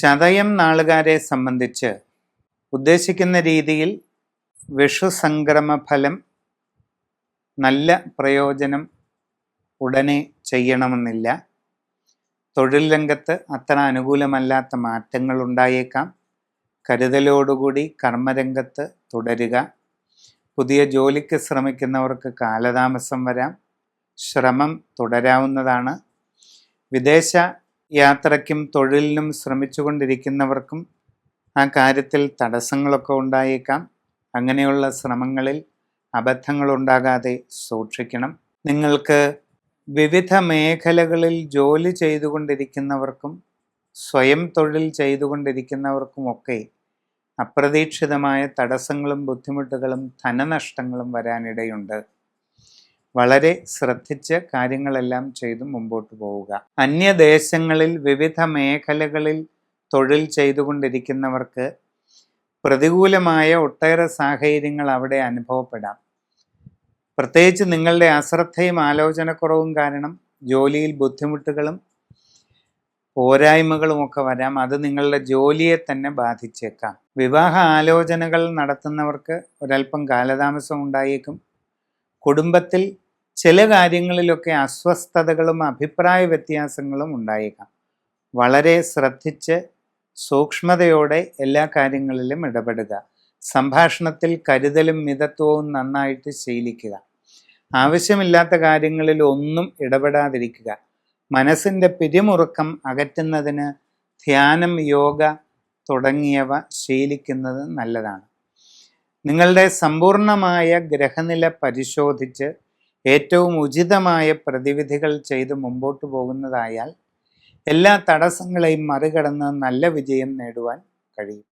ചതയം നാളുകാരെ സംബന്ധിച്ച് ഉദ്ദേശിക്കുന്ന രീതിയിൽ വിഷുസംക്രമ ഫലം നല്ല പ്രയോജനം ഉടനെ ചെയ്യണമെന്നില്ല. തൊഴിൽ രംഗത്ത് അത്ര അനുകൂലമല്ലാത്ത മാറ്റങ്ങൾ ഉണ്ടായേക്കാം. കരുതലോടുകൂടി കർമ്മരംഗത്ത് തുടരുക. പുതിയ ജോലിക്ക് ശ്രമിക്കുന്നവർക്ക് കാലതാമസം വരാം. ശ്രമം തുടരാവുന്നതാണ്. വിദേശ യാത്രയ്ക്കും തൊഴിലിനും ശ്രമിച്ചുകൊണ്ടിരിക്കുന്നവർക്കും ആ കാര്യത്തിൽ തടസ്സങ്ങളൊക്കെ ഉണ്ടായേക്കാം. അങ്ങനെയുള്ള ശ്രമങ്ങളിൽ അബദ്ധങ്ങളുണ്ടാകാതെ സൂക്ഷിക്കണം. നിങ്ങൾക്ക് വിവിധ മേഖലകളിൽ ജോലി ചെയ്തുകൊണ്ടിരിക്കുന്നവർക്കും സ്വയം തൊഴിൽ ചെയ്തുകൊണ്ടിരിക്കുന്നവർക്കുമൊക്കെ അപ്രതീക്ഷിതമായ തടസ്സങ്ങളും ബുദ്ധിമുട്ടുകളും ധനനഷ്ടങ്ങളും വരാനിടയുണ്ട്. വളരെ ശ്രദ്ധിച്ച് കാര്യങ്ങളെല്ലാം ചെയ്ത് മുമ്പോട്ട് പോവുക. അന്യദേശങ്ങളിൽ വിവിധ മേഖലകളിൽ തൊഴിൽ ചെയ്തുകൊണ്ടിരിക്കുന്നവർക്ക് പ്രതികൂലമായ ഒട്ടേറെ സാഹചര്യങ്ങൾ അവിടെ അനുഭവപ്പെടാം. പ്രത്യേകിച്ച് നിങ്ങളുടെ അശ്രദ്ധയും ആലോചനക്കുറവും കാരണം ജോലിയിൽ ബുദ്ധിമുട്ടുകളും പോരായ്മകളും ഒക്കെ വരാം. അത് നിങ്ങളുടെ ജോലിയെ തന്നെ ബാധിച്ചേക്കാം. വിവാഹ ആലോചനകൾ നടത്തുന്നവർക്ക് ഒരല്പം കാലതാമസം ഉണ്ടായേക്കും. കുടുംബത്തിൽ ചില കാര്യങ്ങളിലൊക്കെ അസ്വസ്ഥതകളും അഭിപ്രായ വ്യത്യാസങ്ങളും ഉണ്ടായേക്കാം. വളരെ ശ്രദ്ധിച്ച് സൂക്ഷ്മതയോടെ എല്ലാ കാര്യങ്ങളിലും ഇടപെടുക. സംഭാഷണത്തിൽ കരുതലും മിതത്വവും നന്നായിട്ട് ശീലിക്കുക. ആവശ്യമില്ലാത്ത കാര്യങ്ങളിൽ ഒന്നും ഇടപെടാതിരിക്കുക. മനസ്സിന്റെ പിരിമുറുക്കം അകറ്റുന്നതിന് ധ്യാനം യോഗ തുടങ്ങിയവ ശീലിക്കുന്നത് നല്ലതാണ്. നിങ്ങളുടെ സമ്പൂർണമായ ഗ്രഹനില പരിശോധിച്ച് ഏറ്റവും ഉചിതമായ പ്രതിവിധികൾ ചെയ്ത് മുമ്പോട്ട് പോകുന്നതായാൽ എല്ലാ തടസ്സങ്ങളെയും മറികടന്ന് നല്ല വിജയം നേടുവാൻ കഴിയും.